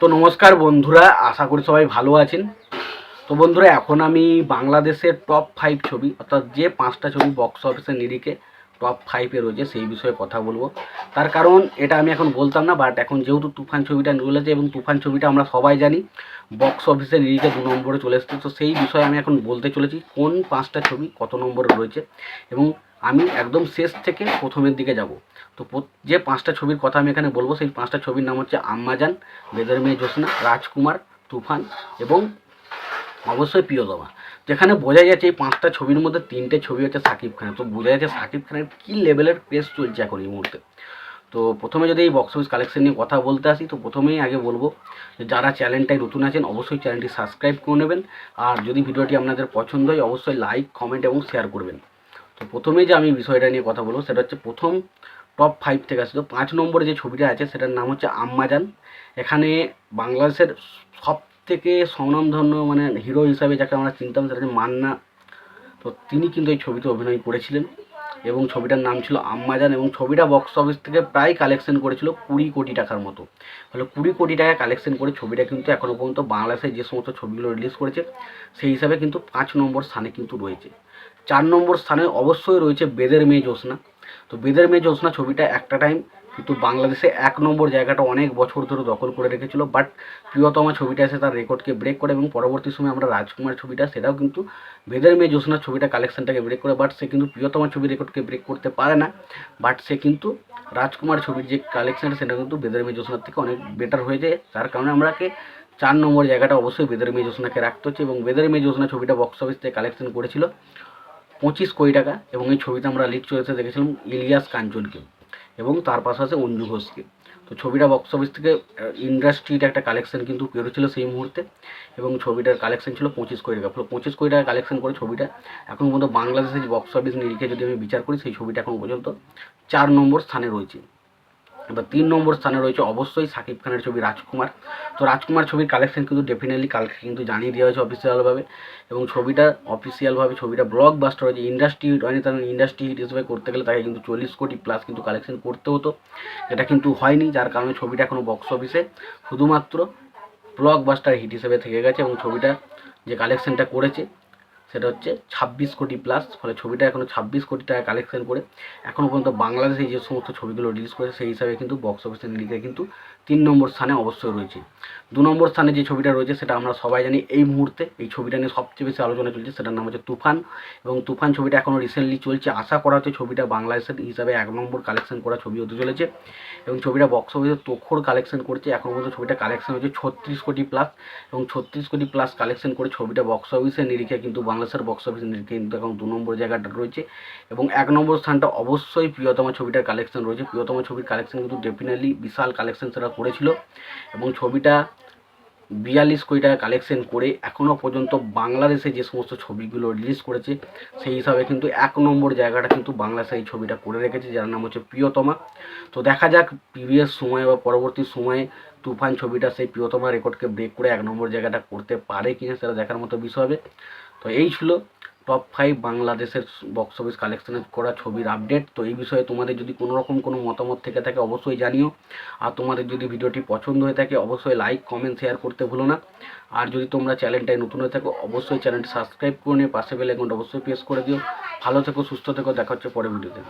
তো নমস্কার বন্ধুরা, আশা করি সবাই ভালো আছেন। তো বন্ধুরা, এখন আমি বাংলাদেশের টপ ফাইভ ছবি, অর্থাৎ যে পাঁচটা ছবি বক্স অফিসের নিরিখে টপ ফাইভে রয়েছে, সেই বিষয়ে কথা বলব। তার কারণ এটা আমি এখন বলতাম না বাট এখন যেহেতু তুফান ছবিটা চলেছে এবং তুফান ছবিটা আমরা সবাই জানি বক্স অফিসের নিরিখে দু নম্বরে চলে এসেছে। তো সেই বিষয়ে আমি এখন বলতে চলেছি, কোন পাঁচটা ছবি কত নম্বরে রয়েছে এবং আমি একদম শেষ থেকে প্রথমের দিকে যাব। তো যে পাঁচটা ছবির কথা আমি এখানে বলব, সেই পাঁচটা ছবির নাম হচ্ছে আম্মাজান বেদের মেয়ে জ্যোৎস্না, রাজকুমার, তুফান এবং অবশ্যই প্রিয়তমা। যেখানে বোঝা যাচ্ছে এই পাঁচটা ছবির মধ্যে তিনটে ছবি হচ্ছে সাকিব খানের। তো বোঝা যাচ্ছে সাকিব খানের কী লেভেলের প্রেস চলছে এখন এই মুহূর্তে। তো প্রথমে যদি এই বক্স অফিস কালেকশন নিয়ে কথা বলতে আসি, তো প্রথমেই আগে বলব যারা চ্যানেলটায় নতুন আছেন, অবশ্যই চ্যানেলটি সাবস্ক্রাইব করে নেবেন। আর যদি ভিডিওটি আপনাদের পছন্দ হয়, অবশ্যই লাইক কমেন্ট এবং শেয়ার করবেন। তো প্রথমেই যে আমি বিষয়টা নিয়ে কথা বলব, সেটা হচ্ছে প্রথম টপ ফাইভ থেকে আসছে তো পাঁচ নম্বরে যে ছবিটা আছে, সেটার নাম হচ্ছে আম্মাজান। এখানে বাংলাদেশের সব থেকে স্বনামধন্য মানে হিরো হিসাবে যাকে আমরা চিনতাম সেটা হচ্ছে মান্না। তো তিনি কিন্তু এই ছবিতে অভিনয় করেছিলেন এবং ছবিটার নাম ছিল আম্মাজান এবং ছবিটা বক্স অফিস থেকে প্রায় কালেকশন করেছিল কুড়ি কোটি টাকার মতো। তাহলে কুড়ি কোটি টাকা কালেকশন করে ছবিটা কিন্তু এখনও পর্যন্ত বাংলাদেশে যে সমস্ত ছবিগুলো রিলিজ করেছে, সেই হিসাবে কিন্তু পাঁচ নম্বর স্থানে কিন্তু রয়েছে। চার নম্বর স্থানে অবশ্যই রয়েছে বেদের মেয়ে জ্যোৎস্না। তো বেদের মেয়ে জ্যোৎস্না ছবিটা একটা টাইম কিন্তু বাংলাদেশে এক নম্বর জায়গাটা অনেক বছর ধরে দখল করে রেখেছিল বাট প্রিয়তমা ছবিটা এসে তার রেকর্ডকে ব্রেক করে এবং পরবর্তী সময় আমরা রাজকুমার ছবিটা, সেটাও কিন্তু বেদের মেয়ে জ্যোৎস্নার ছবিটা কালেকশনটাকে ব্রেক করে বাট সে কিন্তু প্রিয়তমা ছবির রেকর্ডকে ব্রেক করতে পারে না বাট সে কিন্তু রাজকুমার ছবির যে কালেকশন সেটা কিন্তু বেদের মেয়ে জ্যোৎস্নার থেকে অনেক বেটার হয়ে যায় তার কারণে আমরাকে চার নম্বর জায়গাটা অবশ্যই বেদের মেয়ে জ্যোৎস্নাকে রাখতে হচ্ছে এবং বেদের মেয়ে জ্যোৎস্না ছবিটা বক্স অফিস থেকে কালেকশন করেছিল পঁচিশ কোটি টাকা এবং এই ছবিতে আমরা লিড চলেছে দেখেছিলাম ইলিয়াস কাঞ্চনকে। এবং তার পাশে আছে অঞ্জু ঘোষকে। তো ছবিটা বক্স অফিস থেকে ইন্ডাস্ট্রির একটা কালেকশন কিন্তু পেরোছিল সেই মুহূর্তে এবং ছবিটার কালেকশন ছিল পঁচিশ কোটি টাকা। পঁচিশ কোটি টাকা কালেকশন করে ছবিটা এখন পর্যন্ত বাংলাদেশের বক্স অফিস নিরিখে যদি আমি বিচার করি, সেই ছবিটা এখন পর্যন্ত চার নম্বর স্থানে রয়েছে। এবার তিন নম্বর স্থানে রয়েছে অবশ্যই সাকিব খানের ছবি রাজকুমার। তো রাজকুমার ছবির কালেকশন কিন্তু ডেফিনেটলি কালকে কিন্তু জানিয়ে দেওয়া হয়েছে অফিসিয়ালভাবে এবং ছবিটা অফিসিয়ালভাবে ছবিটা ব্লকবাস্টার হয়েছে। ইন্ডাস্ট্রি হিট হয়নি তার ইন্ডাস্ট্রি হিট হিসেবে করতে গেলে তাকে কিন্তু চল্লিশ কোটি প্লাস কিন্তু কালেকশন করতে হতো। এটা কিন্তু হয়নি, যার কারণে ছবিটা এখনও বক্স অফিসে শুধুমাত্র ব্লকবাস্টার হিট হিসেবে থেকে গেছে এবং ছবিটা যে কালেকশনটা করেছে সেটা হচ্ছে ছাব্বিশ কোটি প্লাস ফলে ছবিটা এখনও ছাব্বিশ কোটি টাকা কালেকশন করে এখনও পর্যন্ত বাংলাদেশে যে সমস্ত ছবিগুলো রিলিজ করেছে, সেই হিসাবে কিন্তু বক্স অফিসের লিগে কিন্তু তিন নম্বর স্থানে অবশ্যই রয়েছে। দু নম্বর স্থানে যে ছবিটা রয়েছে, সেটা আমরা সবাই জানি এই মুহূর্তে এই ছবিটা নিয়ে সবচেয়ে বেশি আলোচনা চলছে, সেটার নাম হচ্ছে তুফান। এবং তুফান ছবিটা এখনও রিসেন্টলি চলছে। আশা করা হচ্ছে ছবিটা বাংলাদেশের হিসাবে এক নম্বর কালেকশন করা ছবি হতে চলেছে। এবং ছবিটা বক্স অফিসে তোখর কালেকশন করছে। এখন পর্যন্ত ছবিটা কালেকশন হচ্ছে ছত্রিশ কোটি প্লাস এবং ছত্রিশ কোটি প্লাস কালেকশন করে ছবিটা বক্স অফিসের নিরিখে কিন্তু বাংলাদেশের বক্স অফিস কিন্তু এখন দু নম্বর জায়গাটা রয়েছে এবং এক নম্বর স্থানটা অবশ্যই প্রিয়তমা ছবিটার কালেকশন রয়েছে। প্রিয়তমা ছবির কালেকশন কিন্তু ডেফিনেটলি বিশাল কালেকশন সেটা করেছিল এবং ছবিটা বিয়াল্লিশ কোটি টাকা কালেকশন করে এখনও পর্যন্ত বাংলাদেশে যে সমস্ত ছবিগুলো রিলিজ করেছে, সেই হিসাবে কিন্তু এক নম্বর জায়গাটা কিন্তু বাংলাদেশে এই ছবিটা করে রেখেছে, যার নাম হচ্ছে প্রিয়তমা। তো দেখা যাক প্রিভিয়াস সময়ে বা পরবর্তী সময়ে তুফান ছবিটা সেই প্রিয়তমা রেকর্ডকে ব্রেক করে এক নম্বর জায়গাটা করতে পারে কিনা সেটা দেখার মতো বিষয় হবে। তো এই ছিল টপ ফাইভ বাংলাদেশের বক্স অফিস কালেকশনে করা ছবির আপডেট তো এই বিষয়ে তোমাদের যদি কোনো রকম কোনো মতামত থেকে থাকে অবশ্যই জানিও। আর তোমাদের যদি ভিডিওটি পছন্দ হয়ে থাকে অবশ্যই লাইক কমেন্ট শেয়ার করতে ভুলো না। আর যদি তোমরা চ্যানেলটায় নতুন হয়ে থাকো অবশ্যই চ্যানেলটি সাবস্ক্রাইব করে নিয়ে পাশে বেল অ্যাকাউন্ট অবশ্যই প্রেস করে দিও। ভালো থেকো, সুস্থ থেকো, দেখা হচ্ছে পরে ভিডিওতে